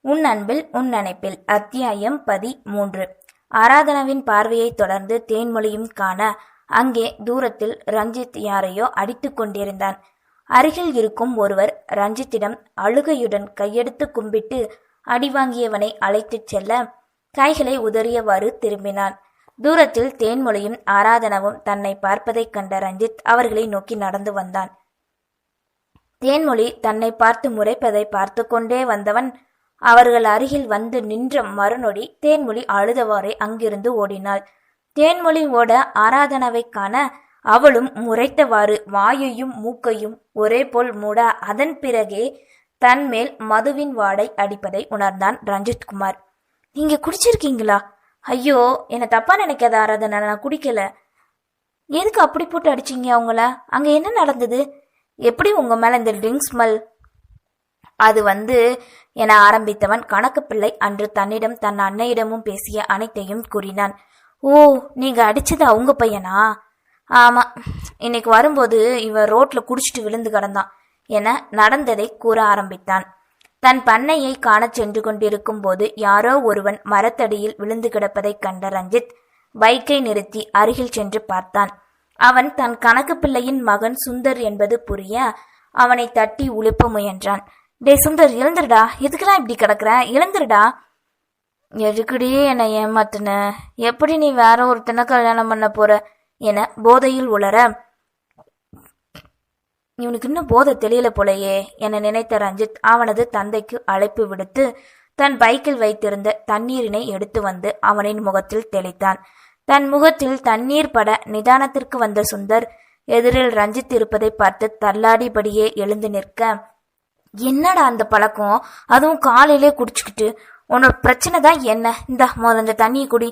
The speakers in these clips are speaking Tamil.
உன் அன்பில் உன் நினைப்பில். அத்தியாயம் பதி மூன்று ஆராதனாவின் பார்வையைத் தொடர்ந்து தேன்மொழியும் காண அங்கே தூரத்தில் ரஞ்சித் யாரையோ அடித்துக் கொண்டிருந்தான். அருகில் இருக்கும் ஒருவர் ரஞ்சித்திடம் அழுகையுடன் கையெடுத்து கும்பிட்டு அடி வாங்கியவனை அழைத்துச் செல்ல கைகளை உதறியவாறு திரும்பினான். தூரத்தில் தேன்மொழியும் ஆராதனவும் தன்னை பார்ப்பதைக் கண்ட ரஞ்சித் அவர்களை நோக்கி நடந்து வந்தான். தேன்மொழி தன்னை பார்த்து முறைப்பதை பார்த்து கொண்டே வந்தவன் அவர்கள் அருகில் வந்து நின்ற மறுநொடி தேன்மொழி அழுதவாறே அங்கிருந்து ஓடினாள். தேன்மொழி ஓட ஆராதனாவை காண அவளும் முறைத்தவாறு வாயையும் மூக்கையும் ஒரே போல் மூட அதன் பிறகே தன்மேல் மதுவின் வாடை அடிப்பதை உணர்ந்தான் ரஞ்சித் குமார் நீங்க குடிச்சிருக்கீங்களா? ஐயோ என்னை தப்பா நினைக்காத ஆராதனா நான் குடிக்கல. எதுக்கு அப்படி போட்டு அடிச்சீங்க அவங்கள? அங்க என்ன நடந்தது? எப்படி உங்க மேல இந்த ட்ரிங்க்ஸ் ஸ்மெல் அது வந்து என ஆரம்பித்தவன் கணக்கு பிள்ளை அன்று தன்னிடம் தன் அன்னையிடமும் பேசிய அனைத்தையும் கூறினான். ஓ நீங்க அடிச்சது அவங்க பையனா? ஆமா இன்னைக்கு வரும்போது இவன் ரோட்ல குடிச்சிட்டு விழுந்து கிடந்தான் என நடந்ததை கூற ஆரம்பித்தான். தன் பண்ணையை காணச் சென்று கொண்டிருக்கும் போது யாரோ ஒருவன் மரத்தடியில் விழுந்து கிடப்பதைக் கண்ட ரஞ்சித் பைக்கை நிறுத்தி அருகில் சென்று பார்த்தான். அவன் தன் கணக்கு பிள்ளையின் மகன் சுந்தர் என்பது புரிய அவனை தட்டி உழுப்ப முயன்றான். டே சுந்தர் எழுந்துருடா. எதுக்குடா இப்படி கிடக்குற? எழுந்துருடா. எதுக்குடி என்னை ஏமாத்துன? எப்படி நீ வேற ஒருத்தனை கல்யாணம் பண்ண போற? என போதையில் உளர இவனுக்கு இன்னும் போதை தெரியல போலயே என நினைத்த ரஞ்சித் அவனது தந்தைக்கு அழைப்பு விடுத்து தன் பைக்கில் வைத்திருந்த தண்ணீரினை எடுத்து வந்து அவனின் முகத்தில் தெளித்தான். தன் முகத்தில் தண்ணீர் பட நிதானத்திற்கு வந்த சுந்தர் எதிரில் ரஞ்சித் இருப்பதை பார்த்து தள்ளாடிபடியே எழுந்து நிற்க என்னடா அந்த பழக்கம்? அதுவும் காலையிலே குடிச்சுக்கிட்டு. உன்னோட பிரச்சனை தான் என்ன? இந்த முதஞ்ச இந்த தண்ணியை குடி.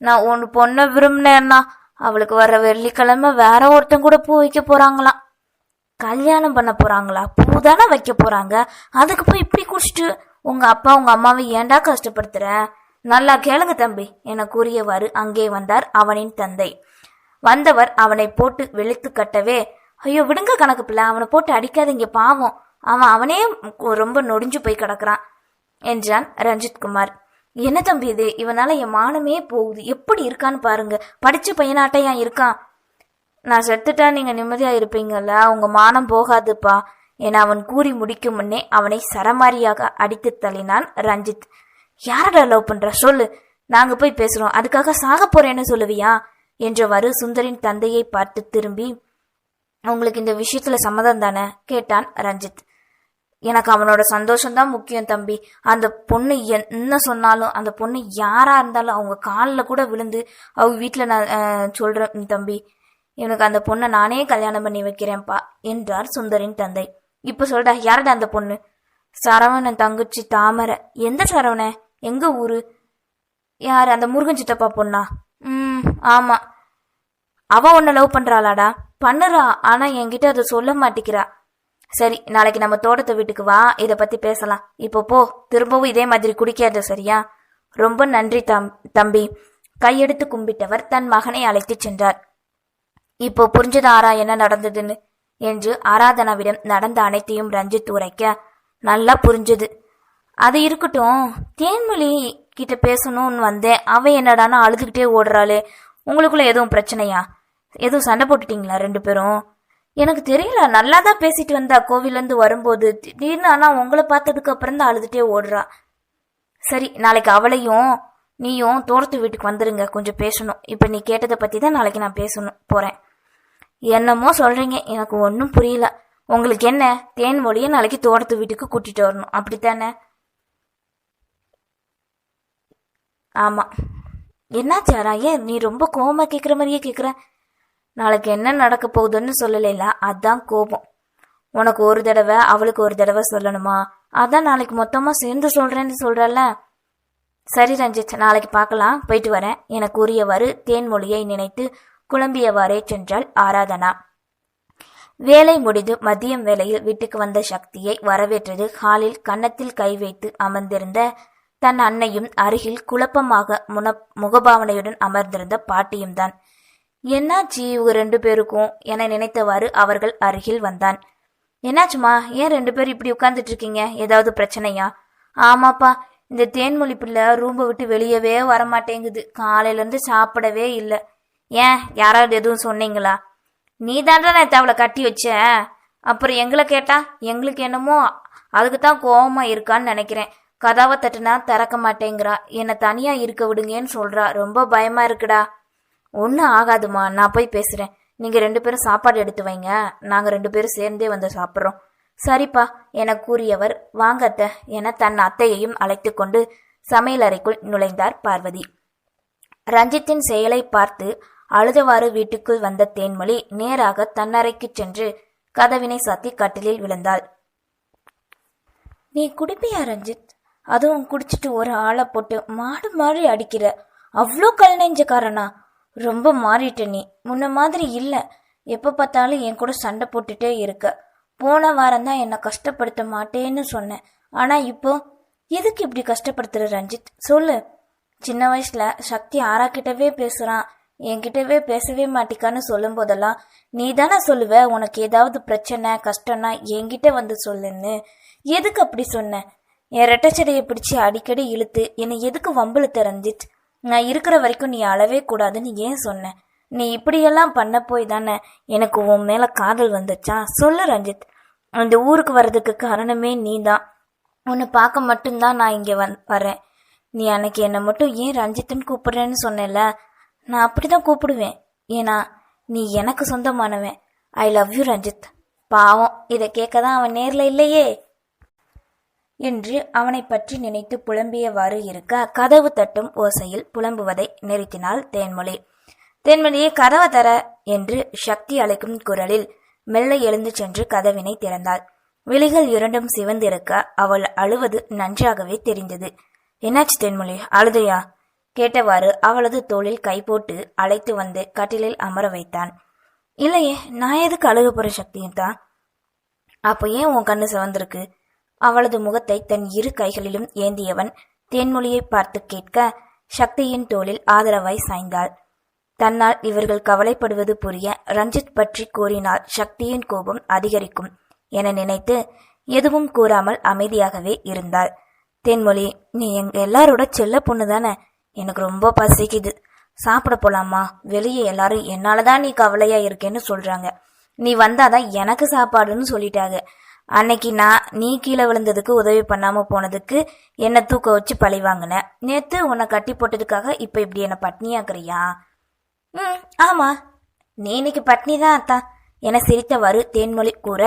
நான் ஒன்று பொண்ணை விரும்பினேன்னா அவளுக்கு வர வெள்ளிக்கிழமை வேற ஒருத்தன் கூட பூ வைக்க போறாங்களாம். கல்யாணம் பண்ண போறாங்களா? பூ தானே வைக்க போறாங்க. அதுக்கு போய் இப்படி குடிச்சிட்டு உங்க அப்பா உங்க அம்மாவை ஏன்டா கஷ்டப்படுத்துற? நல்லா கேளுங்க தம்பி என கூறியவாறு அங்கே வந்தார் அவனின் தந்தை. வந்தவர் அவனை போட்டு வெளுத்து கட்டவே ஐயோ விடுங்க கணக்கு பிள்ளை அவனை போட்டு அடிக்காதீங்க பாவம். அவன் அவனே ரொம்ப நொடிஞ்சு போய் கிடக்குறான் என்றான் ரஞ்சித் குமார். என்ன தம்பி இது? இவனால என் மானமே போகுது. எப்படி இருக்கான்னு பாருங்க. படிச்ச பையனாட்டையா இருக்கான். நான் செத்துட்டா நீங்க நிம்மதியா இருப்பீங்கல்ல? உங்க மானம் போகாதுப்பா என அவன் கூறி முடிக்கும் முன்னே அவனை சரமாரியாக அடித்து தள்ளினான் ரஞ்சித். யாரடா லவ் பண்ற? சொல்லு. நாங்க போய் பேசுறோம். அதுக்காக சாக போறேன்னு சொல்லுவியா? என்றவாறு சுந்தரின் தந்தையை பார்த்து திரும்பி உங்களுக்கு இந்த விஷயத்துல சம்மதம் தானே? கேட்டான் ரஞ்சித். எனக்கு அவனோட சந்தோஷம்தான் முக்கியம் தம்பி. அந்த பொண்ணு என்ன சொன்னாலும் அந்த பொண்ணு யாரா இருந்தாலும் அவங்க காலில் கூட விழுந்து அவங்க வீட்டில் நான் சொல்றேன் தம்பி. எனக்கு அந்த பொண்ணை நானே கல்யாணம் பண்ணி வைக்கிறேன்ப்பா என்றார் சுந்தரின் தந்தை. இப்ப சொல்டா யாரடா அந்த பொண்ணு? சரவணன் தங்கச்சி தாமரை. எந்த சரவண? எங்க ஊரு? யார் அந்த முருகன் சித்தப்பா பொண்ணா? ம் ஆமா. அவ உன்னை லவ் பண்றாளாடா? பண்ணுறா ஆனா என்கிட்ட அதை சொல்ல மாட்டேங்கிறா சரி நாளைக்கு நம்ம தோட்டத்து வீட்டுக்கு வா இத பத்தி பேசலாம். இப்போ போ திரும்பவும் இதே மாதிரி குடிக்காத சரியா? ரொம்ப நன்றி தம் தம்பி. கையெடுத்து கும்பிட்டவர் தன் மகனை அழைத்து சென்றார். இப்போ புரிஞ்சது ஆரா என்ன நடந்ததுன்னு? என்று ஆராதனாவிடம் நடந்த அனைத்தையும் ரஞ்சித் உரைக்க நல்லா புரிஞ்சது. அது இருக்கட்டும் தேன்மொழி கிட்ட பேசணும்னு வந்தேன். அவன் என்னடானா அழுதுகிட்டே ஓடுறாளே. உங்களுக்குள்ள எதுவும் பிரச்சனையா? எதுவும் சண்டை போட்டுட்டீங்களா ரெண்டு பேரும்? எனக்கு தெரியல நல்லா தான் பேசிட்டு வந்தா கோவிலேருந்து வரும்போது. திடீர்னு ஆனால் உங்களை பார்த்ததுக்கு அப்புறம் தான் அழுதுட்டே ஓடுறா. சரி நாளைக்கு அவளையும் நீயும் தோட்டத்து வீட்டுக்கு வந்துருங்க கொஞ்சம் பேசணும். இப்போ நீ கேட்டதை பற்றி தான் நாளைக்கு நான் பேசணும் போகிறேன் என்னமோ சொல்கிறீங்க எனக்கு ஒன்றும் புரியல. உங்களுக்கு என்ன தேன் மொழியை நாளைக்கு தோட்டத்து வீட்டுக்கு கூட்டிகிட்டு வரணும் அப்படித்தானே? ஆமாம் என்னாச்சாரா ஏன் நீ ரொம்ப கோவமா கேட்குற மாதிரியே கேட்குற நாளைக்கு என்ன நடக்க போகுதுன்னு சொல்லலைல அதான் கோபம். உனக்கு ஒரு தடவை அவளுக்கு ஒரு தடவை சொல்லணுமா? அதான் நாளைக்கு மொத்தமாக சேர்ந்து சொல்கிறேன்னு சொல்கிறல்ல சரி ரஞ்சித் நாளைக்கு பார்க்கலாம். போயிட்டு வரேன். என கூறியவாறு தேன்மொழியை நினைத்து குழம்பியவாறே சென்றாள் ஆராதனா. வேலை முடிந்து மதியம் வேளையில் வீட்டுக்கு வந்த சக்தியை வரவேற்றது ஹாலில் கன்னத்தில் கை வைத்து அமர்ந்திருந்த தன் அன்னையும் அருகில் குழப்பமாக முன முகபாவனையுடன் அமர்ந்திருந்த பாட்டியும் தான் என்னாச்சு இவங்க ரெண்டு பேருக்கும்? என நினைத்தவாறு அவர்கள் அருகில் வந்தான். என்னாச்சுமா? ஏன் ரெண்டு பேரும் இப்படி உட்கார்ந்துட்டு இருக்கீங்க? ஏதாவது பிரச்சனையா? ஆமாப்பா இந்த தேன்மொழி பிள்ளை ரூம்பை விட்டு வெளியவே வர மாட்டேங்குது காலையிலேருந்து சாப்பிடவே இல்லை. ஏன்? யாராவது எதுவும் சொன்னீங்களா? நீ தாண்டா நான் தவளை கட்டி வச்ச அப்புறம் எங்களை கேட்டா? எங்களுக்கு என்னமோ அதுக்கு தான் கோவமா இருக்கான்னு நினைக்கிறேன். கதாவை தட்டுனா திறக்க மாட்டேங்கிறா. என்னை தனியா இருக்க விடுங்கன்னு சொல்றா. ரொம்ப பயமா இருக்குடா. ஒன்றும் ஆகாதுமா. நான் போய் பேசுகிறேன் நீங்கள் ரெண்டு பேரும் சாப்பாடு எடுத்து வைங்க. நாங்கள் ரெண்டு பேரும் சேர்ந்தே வந்து சாப்பிட்றோம். சரிப்பா என கூறியவர் வாங்க அத்தை என தன் அத்தையையும் அழைத்து கொண்டு சமையலறைக்குள் நுழைந்தார் பார்வதி. ரஞ்சித்தின் செயலை பார்த்து அழுதவாறு வீட்டுக்குள் வந்த தேன்மொழி நேராக தன்னறைக்கு சென்று கதவினை சாத்தி கட்டிலில் விழுந்தாள். நீ குடிப்பியா ரஞ்சித்? அதுவும் குடிச்சிட்டு ஒரு ஆளை போட்டு மாடு மாடி அடிக்கிற. அவ்வளோ கல் நெஞ்சக்காரனா ரொம்ப மாறிட்ட நீ. முன்ன மாதிரி இல்லை. எப்போ பார்த்தாலும் என் கூட சண்டை போட்டுட்டே இருக்க. போன வாரம் தான் என்னை கஷ்டப்படுத்த மாட்டேன்னு சொன்னேன். ஆனால் இப்போ எதுக்கு இப்படி கஷ்டப்படுத்துற ரஞ்சித்? சொல்லு. சின்ன வயசுல சக்தி ஆறாக்கிட்டவே பேசுறான். என்கிட்டவே பேசவே மாட்டிக்கான்னு சொல்லும் போதெல்லாம் நீ தானே சொல்லுவ உனக்கு ஏதாவது பிரச்சனை கஷ்டம்னா என்கிட்ட வந்து சொல்லுன்னு. எதுக்கு அப்படி சொன்ன? என் ரெட்டச்சடையை பிடிச்சி அடிக்கடி இழுத்து என்னை எதுக்கு வம்பிழுத்த ரஞ்சித்? நான் இருக்கிற வரைக்கும் நீ அழவே கூடாதுன்னு ஏன் சொன்ன? நீ இப்படியெல்லாம் பண்ண போய் தானே எனக்கு உன் மேலே காதல் வந்துச்சா? சொல்லு ரஞ்சித். அந்த ஊருக்கு வர்றதுக்கு காரணமே நீ தான் உன்னை பார்க்க மட்டும்தான் நான் இங்கே வந் வரேன் நீ அன்னைக்கு என்னை மட்டும் ஏன் ரஞ்சித்துன்னு கூப்பிடுறேன்னு சொன்னேல்ல? நான் அப்படி தான் கூப்பிடுவேன். ஏன்னா நீ எனக்கு சொந்தமானவன். I love you Ranjith. பாவம். இதை கேட்க தான் அவன் நேரில் இல்லையே. என்று அவனை பற்றி நினைத்து புலம்பியவாறு இருக்க கதவு தட்டும் ஓசையில் புலம்புவதை நிறுத்தினாள் தேன்மொழி. தேன்மொழியை கதவை தர என்று சக்தி அழைக்கும் குரலில் மெல்ல எழுந்து சென்று கதவினை திறந்தாள். விழிகள் இரண்டும் சிவந்திருக்க அவள் அழுவது நன்றாகவே தெரிந்தது. என்னாச்சு தென்மொழி அழுதையா? கேட்டவாறு அவளது தோளில் கை போட்டு அழைத்து வந்து கட்டிலில் அமர வைத்தான். இல்லையே நான் எதுக்கு அழுக போற சக்தியும் தான் அப்போ ஏன் உன் கண்ணு சிவந்திருக்கு? அவளது முகத்தை தன் இரு கைகளிலும் ஏந்தியவன் தேன்மொழியை பார்த்து கேட்க சக்தியின் தோளில் ஆதரவாய் சாய்ந்தாள். தன்னால் இவர்கள் கவலைப்படுவது புரிய ரஞ்சித் பற்றி கூறினால் சக்தியின் கோபம் அதிகரிக்கும் என நினைத்து எதுவும் கூறாமல் அமைதியாகவே இருந்தாள். தென்மொழி நீ எங்க எல்லாரோட செல்ல பொண்ணு தானே? எனக்கு ரொம்ப பசிக்குது. சாப்பிட போலாமா? வெளியே எல்லாரும் என்னாலதான் நீ கவலையா இருக்கேன்னு சொல்றாங்க. நீ வந்தாதான் எனக்கு சாப்பாடுன்னு சொல்லிட்டாங்க. அன்னைக்கு நான் நீ கீழே விழுந்ததுக்கு உதவி பண்ணாம போனதுக்கு என்னை தூக்க வச்சு பழி வாங்கினேன் நேத்து உன்னை கட்டி போட்டதுக்காக இப்ப இப்படி என்னை பட்னியாக்குறியா? ம் ஆமா. நீ இன்னைக்கு பட்னி தான் அத்தா. என சிரித்தவாறு தேன்மொழி கூற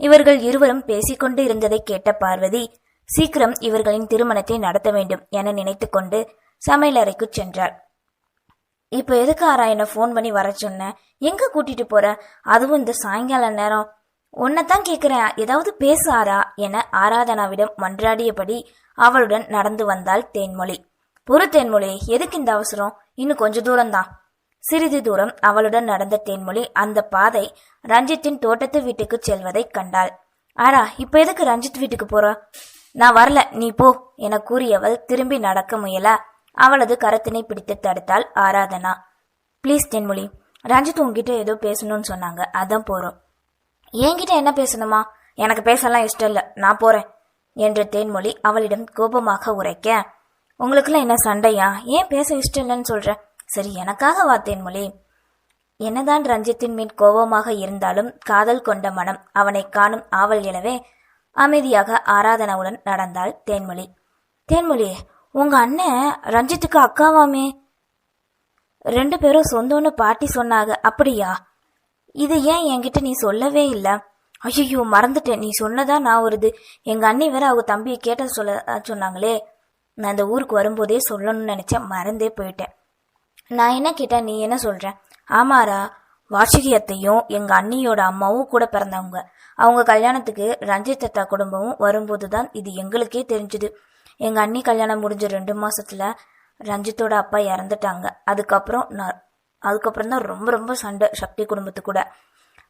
இவர்கள் இருவரும் பேசிக்கொண்டு இருந்ததை கேட்ட பார்வதி சீக்கிரம் இவர்களின் திருமணத்தை நடத்த வேண்டும் என நினைத்துக்கொண்டு சமையலறைக்கு சென்றார் இப்போ எதுக்கு ஆரா என்ன ஃபோன் பண்ணி வர சொன்ன? எங்க கூட்டிட்டு போற? அதுவும் இந்த சாயங்கால நேரம். உன்னைத்தான் கேட்கிறேன் ஏதாவது பேசு ஆரா என ஆராதனாவிடம் மன்றாடியபடி அவளுடன் நடந்து வந்தாள் தேன்மொழி. பொறு தேன்மொழி எதுக்கு இந்த அவசரம்? இன்னும் கொஞ்ச தூரம்தான். சிறிது தூரம் அவளுடன் நடந்த தேன்மொழி அந்த பாதை ரஞ்சித்தின் தோட்டத்து வீட்டுக்கு செல்வதை கண்டாள். ஆரா இப்ப எதுக்கு ரஞ்சித் வீட்டுக்கு போற? நான் வரல நீ போ என கூறியவள் திரும்பி நடக்க முயல அவளது கரத்தினை பிடித்து தடுத்தாள் ஆராதனா. ப்ளீஸ் தென்மொழி ரஞ்சித் உங்ககிட்ட ஏதோ பேசணும்னு சொன்னாங்க. அதான் போறோம். என்கிட்ட என்ன பேசணுமா? எனக்கு பேசலாம் இஷ்டம் இல்லை. நான் போறேன். என்ற தேன்மொழி அவளிடம் கோபமாக உரைக்க உங்களுக்குலாம் என்ன சண்டையா? ஏன் பேச இஷ்டம் இல்லைன்னு சொல்ற? சரி எனக்காக வா தேன்மொழி. என்னதான் ரஞ்சித்தின் மீன் கோபமாக இருந்தாலும் காதல் கொண்ட மனம் அவனை காணும் ஆவல் எனவே அமைதியாக ஆராதனாவுடன் நடந்தாள் தேன்மொழி. தேன்மொழி உங்க அண்ணன் ரஞ்சித்துக்கு அக்காவாமே? ரெண்டு பேரும் சொந்தம்னு பாட்டி சொன்னாங்க. அப்படியா? இது ஏன் என்கிட்ட நீ சொல்லவே இல்லை? ஐயோ மறந்துட்டேன். நீ சொன்னதா நான் வருது. எங்க அண்ணி வேற அவங்க தம்பியை கேட்ட சொல்ல சொன்னாங்களே. நான் இந்த ஊருக்கு வரும்போதே சொல்லணும்னு நினைச்சேன். மறந்தே போயிட்டேன். நான் என்ன கேட்டேன் நீ என்ன சொல்ற? ஆமாரா வார்ஷிகி அத்தையும் எங்க அண்ணியோட அம்மாவும் கூட பிறந்தவங்க. அவங்க கல்யாணத்துக்கு ரஞ்சித் அத்தா குடும்பமும் வரும்போது தான் இது எங்களுக்கே தெரிஞ்சுது. எங்க அண்ணி கல்யாணம் முடிஞ்ச ரெண்டு மாசத்துல ரஞ்சித்தோட அப்பா இறந்துட்டாங்க. அதுக்கப்புறம் நான் அதுக்கப்புறம் தான் ரொம்ப ரொம்ப சண்டை சக்தி குடும்பத்து கூட.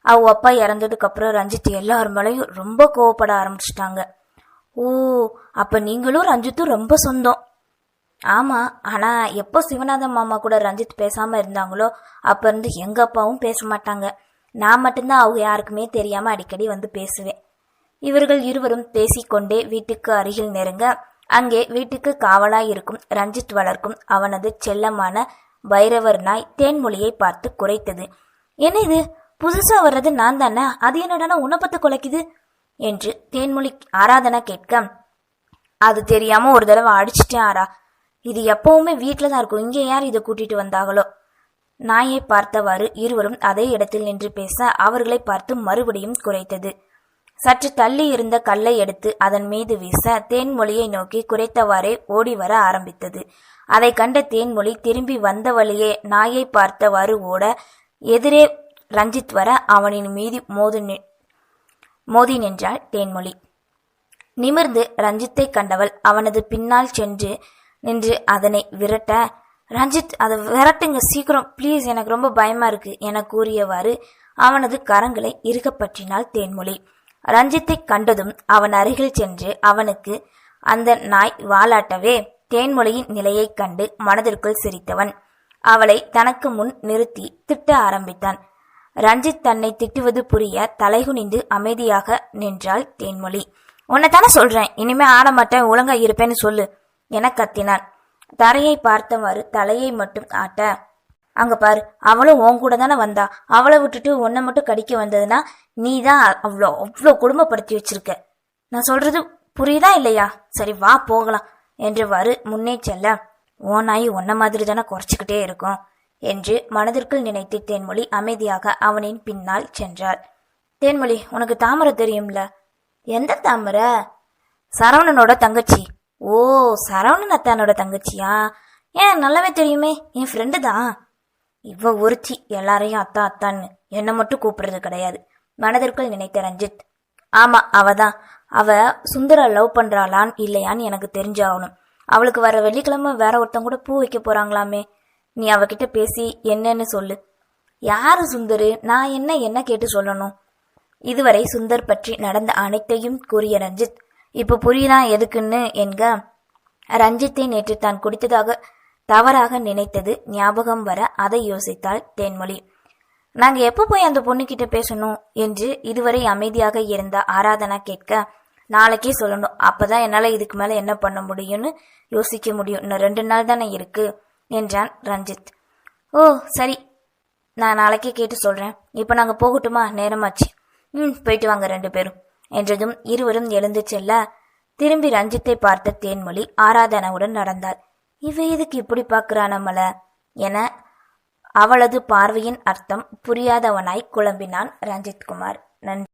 அவங்க அப்பா இறந்ததுக்கு அப்புறம் ரஞ்சித் எல்லார் மேலேயும் ரொம்ப கோவப்பட ஆரம்பிச்சிட்டாங்க. ஓ அப்ப நீங்களும் ரஞ்சித்தும் ரொம்ப சொந்தம். ஆமா ஆனா எப்போ சிவநாதன் மாமா கூட ரஞ்சித் பேசாம இருந்தாங்களோ அப்ப இருந்து எங்க அப்பாவும் பேச மாட்டாங்க. நான் மட்டும்தான் அவங்க யாருக்குமே தெரியாம அடிக்கடி வந்து பேசுவேன். இவர்கள் இருவரும் பேசிக்கொண்டே வீட்டுக்கு அருகில் நெருங்க அங்கே வீட்டுக்கு காவலாய் இருக்கும் ரஞ்சித் வளர்க்கும் அவனது செல்லமான பைரவர் நாய் தேன்மொழியை பார்த்து குறைத்தது. என்ன இது புதுசா வர்றது நான் தானே? அது என்னடானா உணப்பத்தை குலைக்குது? என்று தேன்மொழி ஆராதனா கேட்க அது தெரியாம ஒரு தடவை அடிச்சிட்டேன் ஆரா இது எப்பவுமே வீட்டில் தான் இருக்கும். இங்கே யார் இதை கூட்டிட்டு வந்தாங்களோ நாயை பார்த்தவாறு இருவரும் அதே இடத்தில் நின்று பேச அவர்களை பார்த்து மறுபடியும் குறைத்தது. சற்று தள்ளி இருந்த கல்லை எடுத்து அதன் மீது வீச தேன்மொழியை நோக்கி குறைத்தவாறே ஓடி வர ஆரம்பித்தது. அதை கண்ட தேன்மொழி திரும்பி வந்த வழியே நாயை பார்த்தவாறு ஓட எதிரே ரஞ்சித் வர அவனின் மீது மோது மோதி நின்றாள் தேன்மொழி நிமிர்ந்து ரஞ்சித்தை கண்டவள் அவனது பின்னால் சென்று நின்று அதனை விரட்ட ரஞ்சித் அதை விரட்டுங்க சீக்கிரம் ப்ளீஸ் எனக்கு ரொம்ப பயமா இருக்கு என கூறியவாறு அவனது கரங்களை இறுகப்பற்றினாள் தேன்மொழி ரஞ்சித்தை கண்டதும் அவன் அருகில் சென்று அவனுக்கு அந்த நாய் வாலாட்டவே தேன்மொழியின் நிலையைக் கண்டு மனதிற்குள் சிரித்தவன். அவளை தனக்கு முன் நிறுத்தி திட்ட ஆரம்பித்தான். ரஞ்சித் தன்னை திட்டுவது புரிய தலைகுனிந்து அமைதியாக நின்றாள் தேன்மொழி. உன்னைத்தானே சொல்றேன். இனிமே ஆடமாட்டேன் ஒழுங்கா இருப்பேன்னு சொல்லு என கத்தினான். தரையை பார்த்தவாறு தலையை மட்டும் ஆட்ட அங்க பாரு அவளும் உன் கூட தானே வந்தா. அவளை விட்டுட்டு உன்னை மட்டும் கடிக்க வந்ததுன்னா நீ தான் அவ்வளோ அவ்வளோ குடும்பப்படுத்தி வச்சிருக்க. நான் சொல்றது புரியுதா இல்லையா? சரி வா போகலாம் என்றவாறு முன்னே செல்ல. ஓ நாய் உன்ன மாதிரி தானே குறைச்சிக்கிட்டே இருக்கும் என்று மனதிற்குள் நினைத்து தேன்மொழி அமைதியாக அவனின் பின்னால் சென்றாள். தேன்மொழி உனக்கு தாமரை தெரியும்ல? எந்த தாமரை? சரவணனோட தங்கச்சி. ஓ சரவணன் அத்தானோட தங்கச்சியா? ஏன் நல்லாவே தெரியுமே என் ஃப்ரெண்டு தான். இவ ஒருத்தி எல்லாரையும் அத்தா அத்தான்னு என்னை மட்டும் கூப்பிடுறது கிடையாது. மனதிற்குள் நினைத்த ரஞ்சித் ஆமா அவ தான் அவ சுந்தர லவ் பண்றாளான்னு இல்லையான்னு எனக்கு தெரிஞ்சாகணும். அவளுக்கு வர வெள்ளிக்கிழமை வேற ஒருத்தன் கூட பூ வைக்க போறாங்களாமே. நீ அவகிட்ட பேசி என்னன்னு சொல்லு. யாரு சுந்தரு? நான் என்ன என்ன கேட்டு சொல்லணும்? இதுவரை சுந்தர் பற்றி நடந்த அனைத்தையும் கூறிய ரஞ்சித் இப்ப புரியுதான் எதுக்குன்னு? என்க ரஞ்சித்தை நேற்று தான் குடித்ததாக தவறாக நினைத்தது ஞாபகம் வர அதை யோசித்தாள் தேன்மொழி. நாங்க எப்போ போய் அந்த பொண்ணுகிட்ட பேசணும்? என்று இதுவரை அமைதியாக இருந்த ஆராதனா கேட்க நாளைக்கே சொல்லணும். அப்பதான் என்னால இதுக்கு மேல என்ன பண்ண முடியும்னு யோசிக்க முடியும். இன்னும் ரெண்டு நாள் தானே இருக்கு என்றான் ரஞ்சித். ஓ சரி. நான் நாளைக்கே கேட்டு சொல்றேன். இப்போ நாங்க போகட்டுமா? நேரமாச்சு. ம் போயிட்டு வாங்க ரெண்டு பேரும் என்றதும் இருவரும் எழுந்து செல்ல திரும்பி ரஞ்சித்தை பார்த்த தேன்மொழி ஆராதனாவுடன் நடந்தாள். இவ எதுக்கு இப்படி பார்க்கறா நம்மள என அவளது பார்வையின் அர்த்தம் புரியாதவனாய் குழம்பினான் ரஞ்சித்குமார் நன்றி.